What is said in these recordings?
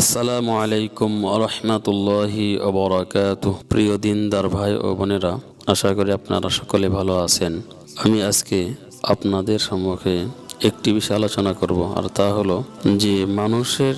আসসালামু আলাইকুম আরহামতুল্লাহি অবরাকাত প্রিয় দিনদার ভাই ও বোনেরা, আশা করি আপনারা সকলে ভালো আছেন। আমি আজকে আপনাদের সম্মুখে একটি বিষয় আলোচনা করব, আর তা হলো যে মানুষের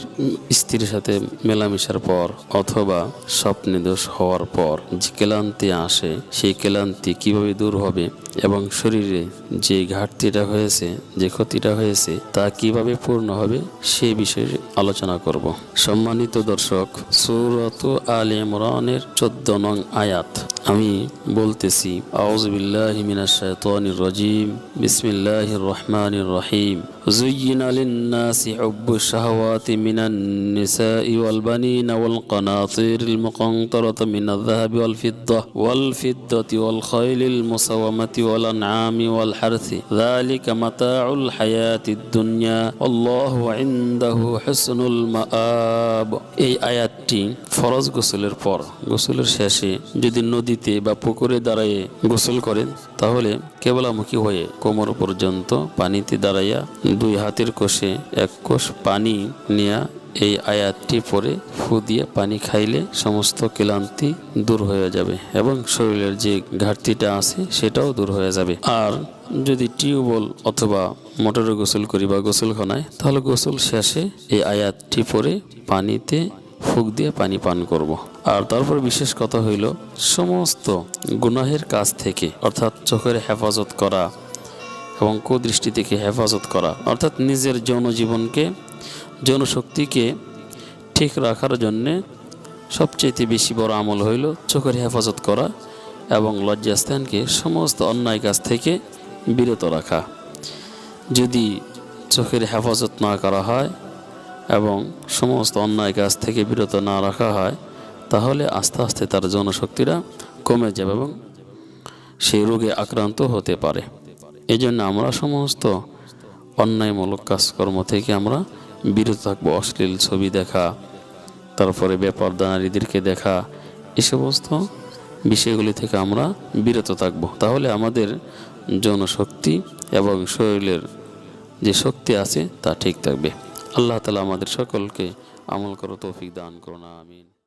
স্ত্রীর সাথে মেলামেশার পর অথবা স্বপ্নে দোষ হওয়ার পর যে ক্লান্তি আসে, সেই ক্লান্তি কীভাবে দূর হবে এবং শরীরে যে ঘাটতিটা হয়েছে, যে ক্ষতিটা হয়েছে, তা কীভাবে পূর্ণ হবে, সে বিষয়ে আলোচনা করব। সম্মানিত দর্শক, সুরত আল ইমরানের চোদ্দ নং আয়াত। আমি বলতেছি আউজবিল্লাহি মিনাশ শাইতানির রাজিম, বিসমিল্লাহির রহমানির রহিম। زين للناس حب الشهوات من النساء والبنين والقناطير المقنطرة من الذهب والفضة والفضة والخيل المسومة والأنعام والحرث. ذلك متاع الحياة الدنيا. والله عنده حسن المآب. এই আয়াতটি ফরজ গোসলের পর, গোসলের শেষে যদি নদীতে বা পুকুরে দাঁড়াইয়ে গোসল করেন তাহলে কেবলামুখী হয়ে কোমর পর্যন্ত পানিতে দাঁড়াইয়া দুই হাতের কোষে এক কোষ পানি নিয়া এই আয়াতটি পরে ফু দিয়ে পানি খাইলে সমস্ত ক্লান্তি দূর হয়ে যাবে এবং শরীরের যে ঘাটতিটা আছে সেটাও দূর হয়ে যাবে। আর যদি টিউবওয়েল অথবা মোটরে গোসল করি বা গোসলখানায়, তাহলে গোসল শেষে এই আয়াতটি পরে পানিতে ফুক দিয়ে পানি পান করব। আর তারপর বিশেষ কথা হইল, সমস্ত গুনাহের কাজ থেকে, অর্থাৎ চোখের হেফাজত করা এবং কুদৃষ্টি থেকে হেফাজত করা, অর্থাৎ নিজের জনজীবনকে, জনশক্তিকে ঠিক রাখার জন্যে সবচেয়ে বেশি বড় আমল হইল চোখের হেফাজত করা এবং লজ্জাস্থানকে সমস্ত অন্যায় কাজ থেকে বিরত রাখা যদি চোখের হেফাজত না করা হয় এবং সমস্ত অন্যায় কাজ থেকে বিরত না রাখা হয়, তাহলে আস্তে আস্তে তার জনশক্তিরা কমে যাবে এবং সেই রোগে আক্রান্ত হতে পারে। এই জন্য আমরা সমস্ত অন্যায়মূলক কাজকর্ম থেকে আমরা বিরত থাকব। অশ্লীল ছবি দেখা, তারপরে ব্যাপার নারীদেরকে দেখা, এ সমস্ত বিষয়গুলি থেকে আমরা বিরত থাকব। তাহলে আমাদের জনশক্তি এবং শরীরের যে শক্তি আছে তা ঠিক থাকবে। আল্লাহ তালা আমাদের সকলকে আমল করো তৌফিক দান করুন আমিন।